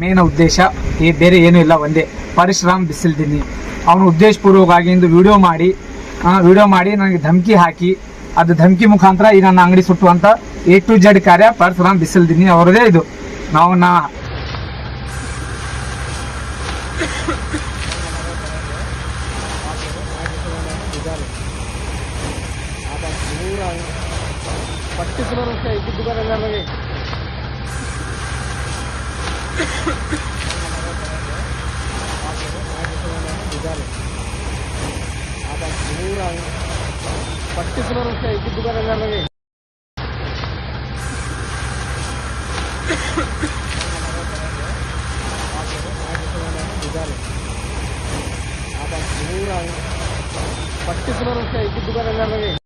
Main ಉದ್ದೇಶ ಈ ಬೇರೆ ಏನೂ ಇಲ್ಲ, ಒಂದೇ. ಪರಶುರಾಮ್ ಬಿಸಿಲ್ದಿನಿ. ಅವನು ಉದ್ದೇಶಪೂರ್ವಕವಾಗಿ ಇಂದು ವಿಡಿಯೋ ಮಾಡಿ ವಿಡಿಯೋ ಮಾಡಿ ನನಗೆ ಧಮಕಿ ಹಾಕಿ, ಅದು ಧಮಕಿ ಮುಖಾಂತರ ಈ ನನ್ನ ಅಂಗಡಿ ಸುಟ್ಟುವಂತ ಎ ಟು ಜೆಡ್ ಕಾರ್ಯ ಪರಶುರಾಮ್ ಬಿಸಿಲ್ದಿನಿ ಅವರದೇ ಇದು. ನಾವು ನಾ ಪರ್ಟಿಕ್ಯುಲರ್ ಅಂತ ಇದ್ದಿದ್ದಾರೆ ನನಗೆ ಪರ್ಟಿಕ್ಯುಲರ್ ಅಂತ ಇದ್ದಿದ್ದಾರೆ ನನಗೆ ಪರ್ಟಿಕ್ಯುಲರ್ ಅಂತ ಇದ್ದಿದ್ದಾರೆ ನನಗೆ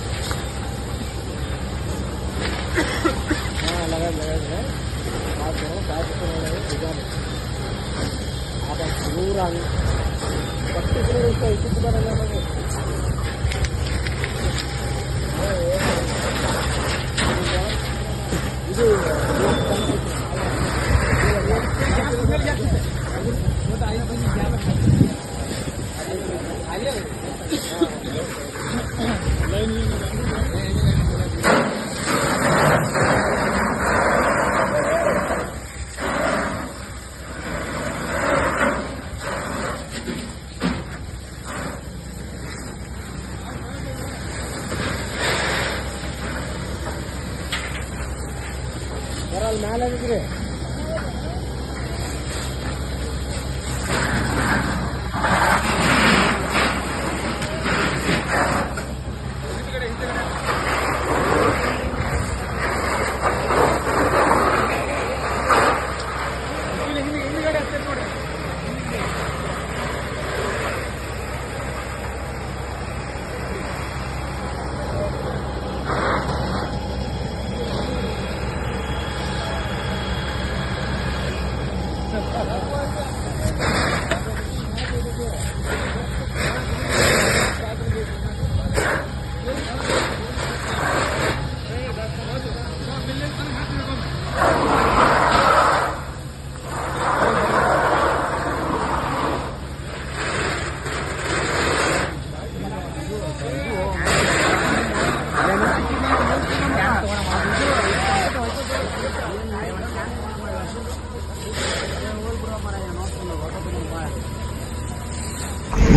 அழகாக அழகாக பார்த்தோம் பார்த்துட்டு அதான் நூறாங்க பத்து கிலோமீட்டர் வச்சுட்டு தான் என்ன பண்ணுவோம் இது ಯಾರಲ್ಲಿ ಮೇಲೆ ಇದ್ರಿ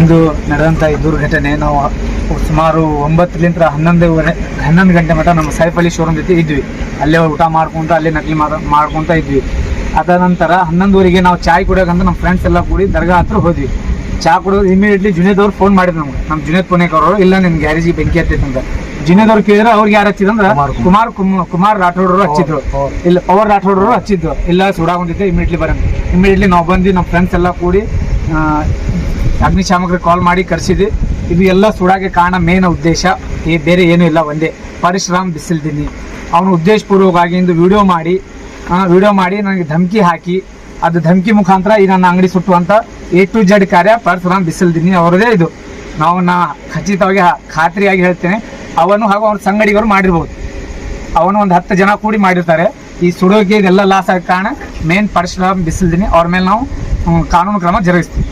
ಇದು ನಡೆದಂಥ ಈ ದುರ್ಘಟನೆ ನಾವು ಸುಮಾರು ಒಂಬತ್ತರಿಂದ ಹನ್ನೊಂದುವರೆ ಹನ್ನೊಂದು ಗಂಟೆ ಮಟ್ಟ ನಮ್ಮ ಸೈಫ್ ಅಲಿ ಶೋರೂಮ್ ಜೊತೆ ಇದ್ವಿ. ಅಲ್ಲೇ ಊಟ ಮಾಡ್ಕೊಂತ ಅಲ್ಲೇ ನಕಲಿ ಮಾಡ ಮಾಡ್ಕೊಂತ ಇದ್ವಿ. ಅದ ನಂತರ ಹನ್ನೊಂದುವರೆಗೆ ನಾವು ಚಾಯ್ ಕುಡಿಯೋಕಂತ ನಮ್ಮ ಫ್ರೆಂಡ್ಸ್ ಎಲ್ಲ ಕೂಡಿ ದರ್ಗಾ ಹತ್ರ ಹೋದ್ವಿ. ಚಾ ಕುಡಿಯೋದು ಇಮಿಡಿಯೇಟ್ಲಿ ಜುನೇದ್ ಅವ್ರು ಫೋನ್ ಮಾಡಿದ್ರು ನಮ್ಗೆ. ನಮ್ಮ ಜುನೇದ್ ಪುಣೇಕ್ ಅವರು ಇಲ್ಲ ನಿಮ್ಗೆ ಗ್ಯಾರೇಜಿ ಬೆಂಕಿ ಹತ್ತೈತೆ ಅಂತ. ಜುನೇದ್ ಅವ್ರು ಕೇಳಿದ್ರೆ ಅವ್ರಿಗೆ ಯಾರು ಹಚ್ಚಿದಂದ್ರ ಕುಮಾರ್ ಕುಮ್- ಕುಮಾರ್ ರಾಠೋಡ್ ಹಚ್ಚಿದ್ರು. ಇಲ್ಲ ಪವರ್ ರಾಠೋಡ್ರು ಹಚ್ಚಿದ್ರು ಇಲ್ಲ ಸುಡಾಗೊಂಡಿದ್ದೆ ಇಮಿಡಿಯೇಟ್ಲಿ ಬರೋಣ ಇಮಿಡಿಯೇಟ್ಲಿ ನಾವು ಬಂದು ನಮ್ಮ ಫ್ರೆಂಡ್ಸ್ ಎಲ್ಲ ಕೂಡಿ ಅಗ್ನಿಶಾಮಕರಿಗೆ ಕಾಲ್ ಮಾಡಿ ಕರೆಸಿದ್ವಿ. ಇದು ಎಲ್ಲ ಸುಡಾಗೆ ಕಾರಣ ಮೇನ್ ಉದ್ದೇಶ. ಈ ಬೇರೆ ಏನೂ ಇಲ್ಲ, ಒಂದೇ. ಪರಶುರಾಮ್ ಬಿಸಿಲ್ದಿನಿ. ಅವನು ಉದ್ದೇಶಪೂರ್ವಕವಾಗಿ ಇಂದು ವಿಡಿಯೋ ಮಾಡಿ ವಿಡಿಯೋ ಮಾಡಿ ನನಗೆ ಧಮಕಿ ಹಾಕಿ, ಅದು ಧಮಕಿ ಮುಖಾಂತರ ಈ ನನ್ನ ಅಂಗಡಿ ಸುಟ್ಟುವಂಥ ಎ ಟು ಜೆಡ್ ಕಾರ್ಯ ಪರಶುರಾಮ್ ಬಿಸಿಲ್ದಿನಿ ಅವರದೇ ಇದು. ನಾವು ನಾ ಖಚಿತವಾಗಿ ಖಾತ್ರಿಯಾಗಿ ಹೇಳ್ತೇನೆ. ಅವನು ಹಾಗೂ ಅವ್ರ ಸಂಗಡಿಗರು ಮಾಡಿರ್ಬೋದು. ಅವನು ಒಂದು ಹತ್ತು ಜನ ಕೂಡಿ ಮಾಡಿರ್ತಾರೆ. ಈ ಸುಡೋಕೆ ಇದೆಲ್ಲ ಲಾಸ್ ಆಗ ಕಾರಣ ಮೇನ್ ಪರಶುರಾಮ್ ಬಿಸಿಲ್ದಿನಿ ಅವ್ರ ಮೇಲೆ ನಾವು ಕಾನೂನು ಕ್ರಮ ಜರುಗಿಸ್ತೀವಿ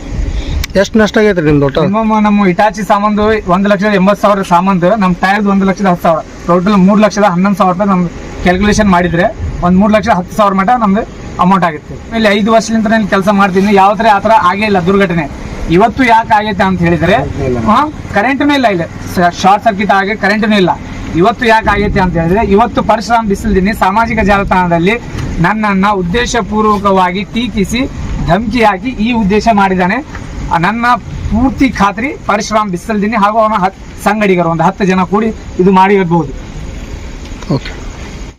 ಎಷ್ಟು ನಷ್ಟ ಆಗೈತೆ ನಿಮ್ದು ದೊಡ್ಡ ಮಿನಿಮಮ್ ನಮ್ಮ ಇಟಾಚಿ ಸಾಮಾನು ಒಂದು ಲಕ್ಷದ ಎಂಬತ್ತು ಸಾವಿರ ಸಾಮಾನು ನಮ್ಮ ಟೈರ್ದು ಒಂದು ಲಕ್ಷದ ಹತ್ತು ಸಾವಿರ. ಟೋಟಲ್ ಮೂರು ಲಕ್ಷದ ಹನ್ನೊಂದು ಸಾವಿರ ರೂಪಾಯಿ ನಮ್ದು ಕ್ಯಾಲ್ಕುಲೇಷನ್ ಮಾಡಿದ್ರೆ ಒಂದು ಮೂರು ಲಕ್ಷ ಹತ್ತು ಸಾವಿರ ಮಟ್ಟ ನಮ್ದು ಅಮೌಂಟ್ ಆಗುತ್ತೆ ಇಲ್ಲಿ ಐದು ವರ್ಷದಿಂದ ನಾನು ಕೆಲಸ ಮಾಡ್ತೀನಿ. ಯಾವ ಥರ ಆ ಥರ ಆಗೇ ಇಲ್ಲ ದುರ್ಘಟನೆ. ಇವತ್ತು ಯಾಕೆ ಆಗೈತೆ ಅಂತ ಹೇಳಿದ್ರೆ ಕರೆಂಟ್ನೂ ಇಲ್ಲ ಇಲ್ಲಿ. ಶಾರ್ಟ್ ಸರ್ಕ್ಯೂಟ್ ಆಗಿ ಕರೆಂಟ್ನೂ ಇಲ್ಲ. ಇವತ್ತು ಯಾಕೆ ಆಗೈತೆ ಅಂತ ಹೇಳಿದ್ರೆ ಇವತ್ತು ಪರಶುರಾಮ್ ಬಿಸಿಲ್ದಿನಿ ಸಾಮಾಜಿಕ ಜಾಲತಾಣದಲ್ಲಿ ನನ್ನನ್ನ ಉದ್ದೇಶಪೂರ್ವಕವಾಗಿ ಟೀಕಿಸಿ ಧಮಕಿ ಹಾಕಿ ಈ ಉದ್ದೇಶ ಮಾಡಿದ್ದಾನೆ. ನನ್ನ ಪೂರ್ತಿ ಖಾತ್ರಿ ಪರಶುರಾಮ್ ಬಿಸಲ್ದಿನಿ ಹಾಗೂ ಅವನ ಸಂಗಡಿಗರು, ಒಂದು ಹತ್ತು ಜನ ಕೂಡಿ ಇದು ಮಾಡಿ ಇರ್ಬೋದು. ಓಕೆ.